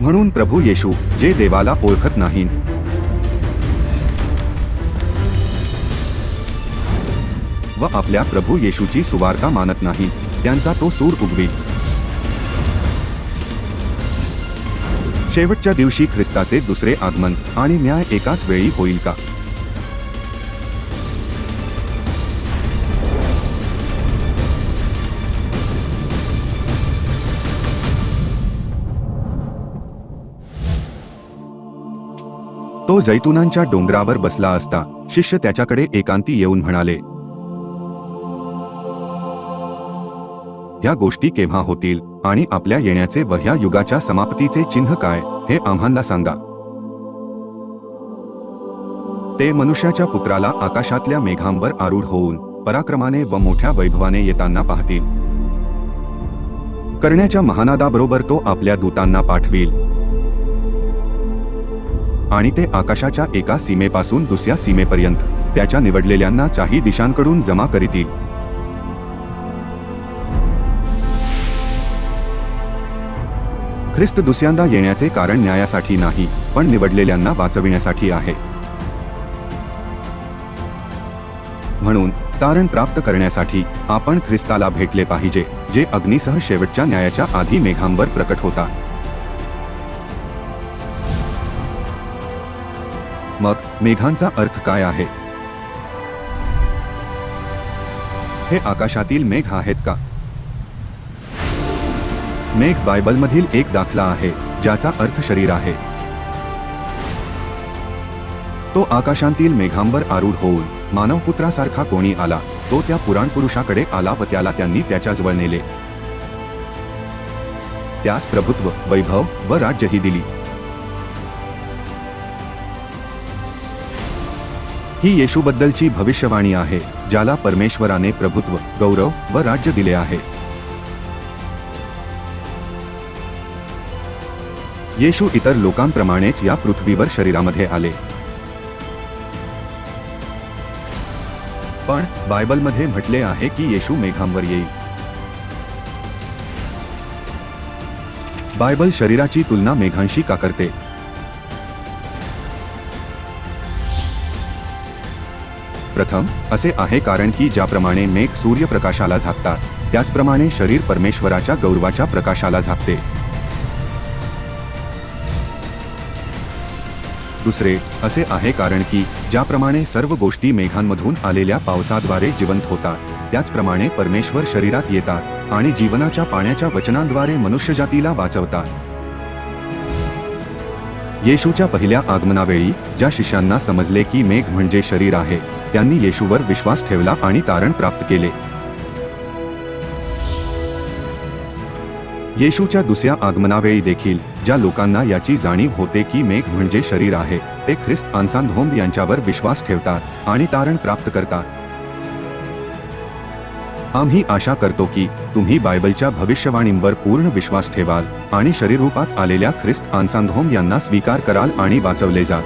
म्हणून प्रभू येशू जे देवाला ओळखत नाहीत व आपल्या प्रभू येशूची सुवार्ता मानत नाही त्यांचा तो सूर उगवी. शेवटच्या दिवशी ख्रिस्ताचे दुसरे आगमन आणि न्याय एकाच वेळी होईल का? तो जैतुनांच्या डोंगरावर बसला असता शिष्य त्याच्याकडे एकांती येऊन म्हणाले ह्या गोष्टी केव्हा होतील आणि आपल्या येण्याचे व ह्या युगाच्या समाप्तीचे चिन्ह काय हे आम्हाला सांगा. ते मनुष्याच्या पुत्राला आकाशातल्या मेघांवर आरूढ होऊन पराक्रमाने व मोठ्या वैभवाने येताना पाहतील. करण्याच्या महानादाबरोबर तो आपल्या दूतांना पाठवील आणि ते आकाशाच्या एका सीमेपासून दुसऱ्या सीमेपर्यंत त्याच्या निवडलेल्यांना चाही दिशांकडून जमा करीतील. ख्रिस्त दुसऱ्यांदा येण्याचे कारण न्यायासाठी नाही पण निवडलेल्यांना वाचविण्यासाठी आहे. म्हणून तारण प्राप्त करण्यासाठी आपण ख्रिस्ताला भेटले पाहिजे जे अग्नीसह शेवटच्या न्यायाच्या आधी मेघांवर प्रकट होता मग मेघांचा अर्थ काय आहे? हे आकाशातील मेघ आहेत का? मेघ बायबलमधील एक दाखला आहे ज्याचा अर्थ शरीर आहे. तो आकाशांतील मेघांवर आरूढ होऊन मानवपुत्रासारखा कोणी आला तो त्या पुराण पुरुषाकडे आला व त्याला त्यांनी त्याच्याजवळ नेले. त्यास प्रभुत्व वैभव व राज्यही दिली. ही येशूबद्दलची भविष्यवाणी आहे, ज्याला परमेश्वराने प्रभुत्व, गौरव व राज्य दिले आहे. येशू इतर लोकांप्रमाणेच या पृथ्वीवर शरीरामध्ये आले. पण बायबलमध्ये म्हटले आहे की येशू मेघांवर येईल. बायबल शरीराची तुलना मेघांशी का करते? प्रथम असे आहे कारण की ज्याप्रमाणे मेघ सूर्यप्रकाशाला झाकतात त्याचप्रमाणे शरीर परमेश्वराच्या गौरवाच्या प्रकाशाला झाकते. दुसरे असे आहे कारण की ज्याप्रमाणे सर्व गोष्टी मेघांमधून आलेल्या पावसाद्वारे जिवंत होतात त्याचप्रमाणे परमेश्वर शरीरात येतात आणि जीवनाच्या पाण्याच्या वचनांद्वारे मनुष्यजातीला वाचवतात. येशूच्या पहिल्या आगमनावेळी ज्या शिष्यांना समजले की मेघ म्हणजे शरीर आहे त्यांनी येशूवर विश्वास ठेवला आणि तारण प्राप्त केले. येशूच्या दुसऱ्या आगमनावेळी देखील ज्या लोकांना याची जाणीव होते की मेघ म्हणजे शरीर आहे ते ख्रिस्त आन्सांधोम यांच्यावर विश्वास ठेवतात आणि तारण प्राप्त करतात. आम्ही आशा करतो की तुम्ही बायबलच्या भविष्यवाणींवर पूर्ण विश्वास ठेवाल आणि शरीरूपात आलेल्या ख्रिस्त आन्सांधोम यांना स्वीकार कराल आणि वाचवले जाल.